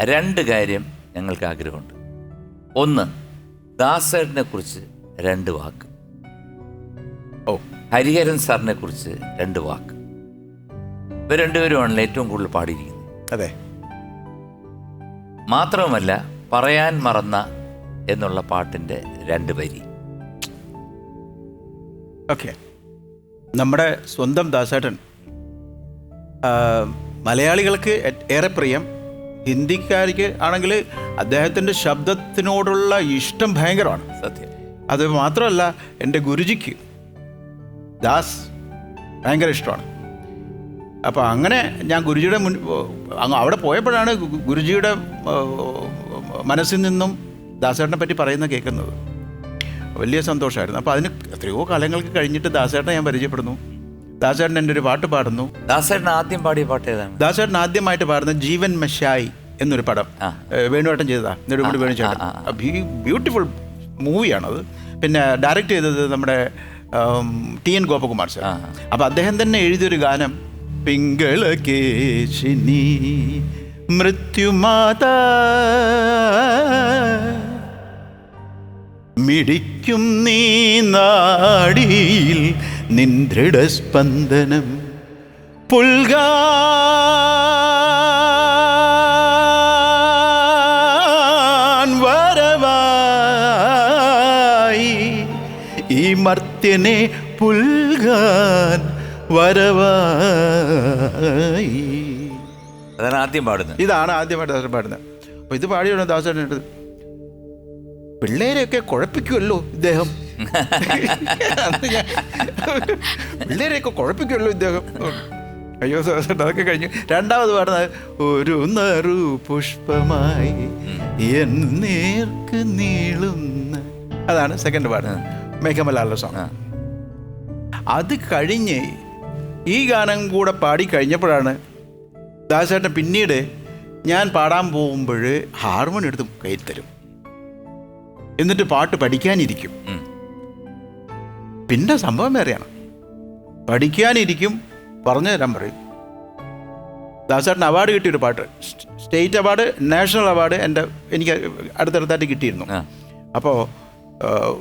രണ്ട് കാര്യം ഞങ്ങൾക്ക് ആഗ്രഹമുണ്ട്. ഒന്ന് ദാസേട്ടനെ കുറിച്ച് രണ്ട് വാക്ക്. ഓ. ഹരിഹരൻ സാറിനെ കുറിച്ച് രണ്ട് വാക്ക്. ഇവർ രണ്ടുപേരുമാണല്ലോ ഏറ്റവും കൂടുതൽ പാടിയിരിക്കുന്നത്. അതെ. മാത്രവുമല്ല പറയാൻ മറന്ന എന്നുള്ള പാട്ടിന്റെ രണ്ട് വരി. ഓക്കെ. നമ്മുടെ സ്വന്തം ദാസേട്ടൻ മലയാളികൾക്ക് ഏറെ പ്രിയം ഹിന്ദിക്കാർക്ക് ആണെങ്കിൽ അദ്ദേഹത്തിന്റെ ശബ്ദത്തിനോടുള്ള ഇഷ്ടം ഭയങ്കരമാണ്. സത്യം. അത് മാത്രമല്ല എന്റെ ഗുരുജിക്ക് ദാസ് ഭയങ്കര ഇഷ്ടമാണ്. അപ്പോൾ അങ്ങനെ ഞാൻ ഗുരുജിയുടെ മുൻ അവിടെ പോയപ്പോഴാണ് ഗുരുജിയുടെ മനസ്സിൽ നിന്നും ദാസേട്ടനെ പറ്റി പറയുന്നത് കേൾക്കുന്നത്. വലിയ സന്തോഷമായിരുന്നു. അപ്പോൾ അതിന് എത്രയോ കാലങ്ങൾക്ക് കഴിഞ്ഞിട്ട് ദാസേട്ടനെ ഞാൻ പരിചയപ്പെടുന്നു. ദാസേട്ടൻ എന്റെ ഒരു പാട്ട് പാടുന്നു. ദാസേട്ടൻ ആദ്യം പാടിയ പാട്ട് ഏതാണ്? ദാസേട്ടൻ ആദ്യമായിട്ട് പാടുന്ന ജീവൻ മെഷായി എന്നൊരു പടം. വേണുവേട്ടൻ ചെയ്തതാ. നെടുമുടി വേണുചേട്ടൻ. ബ്യൂട്ടിഫുൾ മൂവിയാണത്. പിന്നെ ഡയറക്റ്റ് ചെയ്തത് നമ്മുടെ ടി എൻ ഗോപകുമാർ സാർ. അപ്പോൾ അദ്ദേഹം തന്നെ എഴുതിയൊരു ഗാനം പിങ്കളകേശിനി മൃത്യുമാതാ മിടിക്കും നീ നാടിയിൽ നിൻ ദൃഢസ്പന്ദനം. പുൽകാ ഈ മർത്യനെ പുൽകാൻ വരവായി. അതാണ് ആദ്യം പാടുന്നത്. ഇതാണ് ആദ്യമായിട്ട് ദാസൻ പാടുന്നത്. അപ്പോൾ ഇത് പാടിയാണ് ദാസൻ പിള്ളേരെയൊക്കെ കുഴപ്പിക്കുമല്ലോ ഇദ്ദേഹം. അന്ന് ഞാൻ പിള്ളേരെയൊക്കെ കുഴപ്പിക്കുമല്ലോ ഇദ്ദേഹം. അയ്യോ സാർ അതൊക്കെ കഴിഞ്ഞു രണ്ടാമത് പാടുന്നത് ഒരു നറു പുഷ്പമായി എൻ നേർക്ക് നീളുന്ന. അതാണ് സെക്കൻഡ് പാടുന്നത് മേഘമലാലിന്റെ സോങ്. അത് കഴിഞ്ഞ് ഈ ഗാനം കൂടെ പാടി കഴിഞ്ഞപ്പോഴാണ് ദാസേട്ടൻ പിന്നീട് ഞാൻ പാടാൻ പോകുമ്പോൾ ഹാർമോണി എടുത്ത് കയ്യിൽ തരും. എന്നിട്ട് പാട്ട് പഠിക്കാനിരിക്കും. പിന്നെ സംഭവം വേറെയാണ്. പഠിക്കാനിരിക്കും പറഞ്ഞു തരാൻ പറയും. ദാസേട്ടൻ അവാർഡ് കിട്ടിയൊരു പാട്ട്. St- state award national award എന്റെ എനിക്ക് അടുത്തടുത്തായിട്ട് കിട്ടിയിരുന്നു. അപ്പോൾ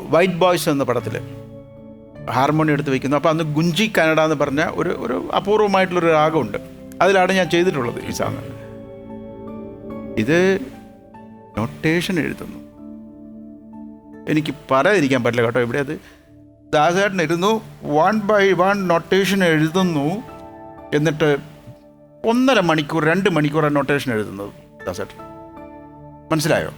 വൈറ്റ് ബോയ്സ് എന്ന പടത്തിൽ ഹാർമോണി എടുത്ത് വയ്ക്കുന്നു അപ്പോൾ അന്ന് ഗുഞ്ചി കന്നഡ എന്ന് പറഞ്ഞ ഒരു ഒരു അപൂർവമായിട്ടുള്ളൊരു രാഗമുണ്ട്. അതിലാണ് ഞാൻ ചെയ്തിട്ടുള്ളത് ഈ സാങ് ഇത് നൊട്ടേഷൻ എഴുതുന്നു. എനിക്ക് പറയാതിരിക്കാൻ പറ്റില്ല കേട്ടോ. ഇവിടെ അത് ദാസേട്ടൻ ഇരുന്നു വൺ ബൈ വൺ നൊട്ടേഷൻ എഴുതുന്നു. എന്നിട്ട് ഒന്നര മണിക്കൂർ രണ്ട് മണിക്കൂർ നൊട്ടേഷൻ എഴുതുന്നത് ദാസേട്ടൻ. മനസ്സിലായോ?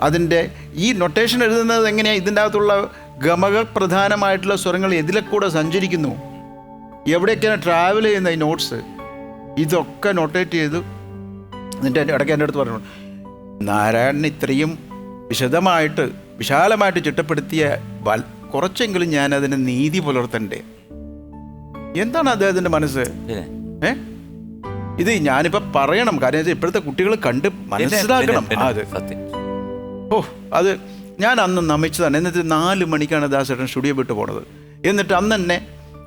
അതിന്റെ ഈ നൊട്ടേഷൻ എഴുതുന്നത് എങ്ങനെയാണ് ഇതിന്റെ അകത്തുള്ള ഗമക പ്രധാനമായിട്ടുള്ള സ്വരങ്ങൾ എതിലെ കൂടെ സഞ്ചരിക്കുന്നു. എവിടെയൊക്കെയാണ് ട്രാവൽ ചെയ്യുന്ന ഈ നോട്ട്സ് ഇതൊക്കെ നൊട്ടേറ്റ് ചെയ്തു. എന്നിട്ട് ഇടയ്ക്ക് എന്റെ അടുത്ത് പറഞ്ഞു നാരായണൻ ഇത്രയും വിശദമായിട്ട് വിശാലമായിട്ട് ചിട്ടപ്പെടുത്തിയ കുറച്ചെങ്കിലും ഞാൻ അതിന് നീതി പുലർത്തണ്ടേ? എന്താണ് അദ്ദേഹത്തിന്റെ മനസ്സ്? ഏ? ഇത് ഞാനിപ്പോൾ പറയണം. കാര്യം വെച്ചാൽ ഇപ്പോഴത്തെ കുട്ടികൾ കണ്ട് മനസ്സിലാക്കണം. അതെ. ഓ അത് ഞാൻ അന്ന് നമിച്ചതാണ്. എന്നിട്ട് നാല് മണിക്കാണ് ദാസേട്ടൻ സ്റ്റുഡിയോ വിട്ട് പോണത്. എന്നിട്ട് അന്ന് തന്നെ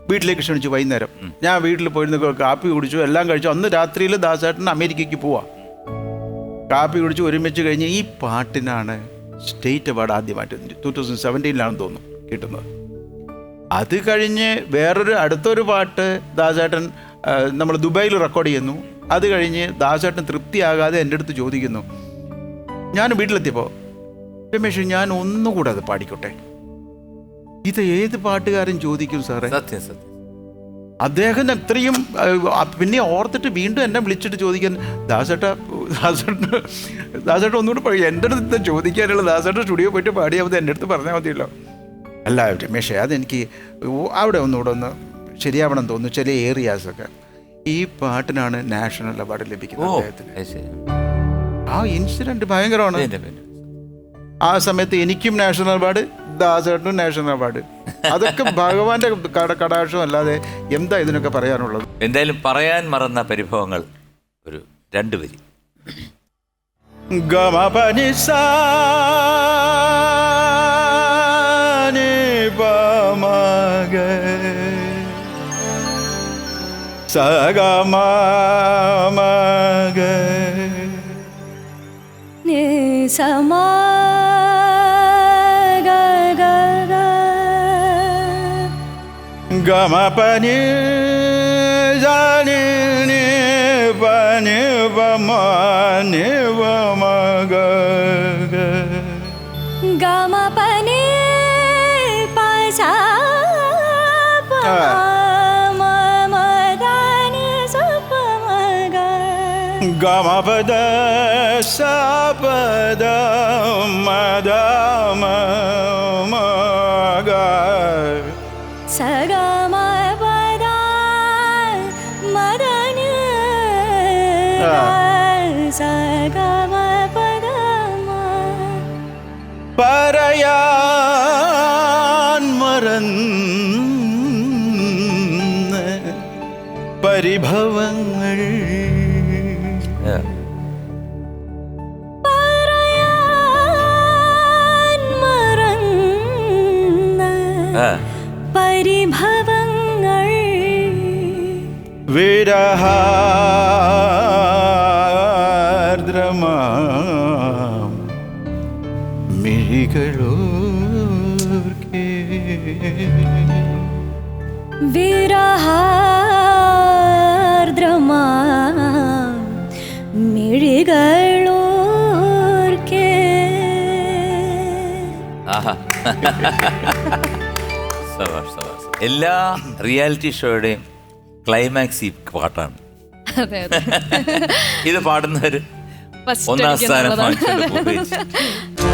വീട്ടിലേക്ക് ക്ഷണിച്ചു വൈകുന്നേരം. ഞാൻ വീട്ടിൽ പോയിരുന്ന് കാപ്പി കുടിച്ചു എല്ലാം കഴിച്ചു. അന്ന് രാത്രിയിൽ ദാസേട്ടൻ അമേരിക്കയ്ക്ക് പോവാ. കാപ്പി കുടിച്ച് ഒരുമിച്ച് കഴിഞ്ഞ് ഈ പാട്ടിനാണ് സ്റ്റേറ്റ് അവാർഡ് ആദ്യമായിട്ട്. ടു തൗസൻഡ് സെവന്റീനിലാണെന്ന് തോന്നുന്നു. കിട്ടുന്നത്. അത് കഴിഞ്ഞ് വേറൊരു അടുത്തൊരു പാട്ട് ദാസേട്ടൻ നമ്മൾ ദുബായിൽ റെക്കോർഡ് ചെയ്യുന്നു. അത് കഴിഞ്ഞ് ദാസേട്ടൻ തൃപ്തിയാകാതെ എന്റെ അടുത്ത് ചോദിക്കുന്നു ഞാൻ വീട്ടിലെത്തിയപ്പോൾ രമേഷ് ഞാൻ ഒന്നുകൂടെ അത് പാടിക്കോട്ടെ? ഇത് ഏത് പാട്ടുകാരൻ ചോദിക്കും സാറേ? സത്യം സത്യം. അദ്ദേഹം അത്രയും പിന്നെ ഓർത്തിട്ട് വീണ്ടും എന്നെ വിളിച്ചിട്ട് ചോദിക്കാൻ ദാസേട്ട ദാസേട്ട ദാസേട്ട ഒന്നുകൂടെ പറയും എന്റെ അടുത്ത് ചോദിക്കാനുള്ള ദാസേട്ട സ്റ്റുഡിയോ പോയിട്ട് പാടിയാൽ മതി എന്റെ അടുത്ത് പറഞ്ഞാൽ മതിയല്ലോ. അല്ല രമേഷേ അതെനിക്ക് അവിടെ ഒന്നുകൂടെ ഒന്ന് ശരിയാവണം തോന്നുന്നു ചില ഏരിയാസൊക്കെ ഈ പാട്ടിനാണ് നാഷണൽ അവാർഡ് ലഭിക്കുന്നത് അദ്ദേഹത്തിന്. ആ ഇൻസിഡന്റ് ഭയങ്കരമാണ്. ആ സമയത്ത് എനിക്കും നാഷണൽ അവാർഡ് ദാസേട്ടനും നാഷണൽ അവാർഡ്. അതൊക്കെ ഭഗവാന്റെ കടാക്ഷം അല്ലാതെ എന്താ ഇതിനൊക്കെ പറയാനുള്ളത്? എന്തായാലും പറയാൻ മറന്ന പരിഭവങ്ങൾ ഒരു രണ്ട് വരി. ഗമപനിസാ ஜெபமாக சகமாக நேசமாக. கமபனி ஜானி பனி பமானி गमपद गापद सगम पदा मरण सगम पदा परया परिभवन्। പരിഭവങ്ങൾ. വിരഹാർദ്രമാം മിഴികളോർക്കേ. വിരഹാർദ്രമാ മിഴികളോർക്കേ. ആഹാ. സബാഷ്, സവാഷ് എല്ലാ റിയാലിറ്റി ഷോയുടെയും ക്ലൈമാക്സ് ഈ പാട്ടാണ്. അതെ അതെ. ഇത് പാടുന്നവര് ഒന്നാം സ്ഥാനം വാങ്ങിച്ചുകൊണ്ട്.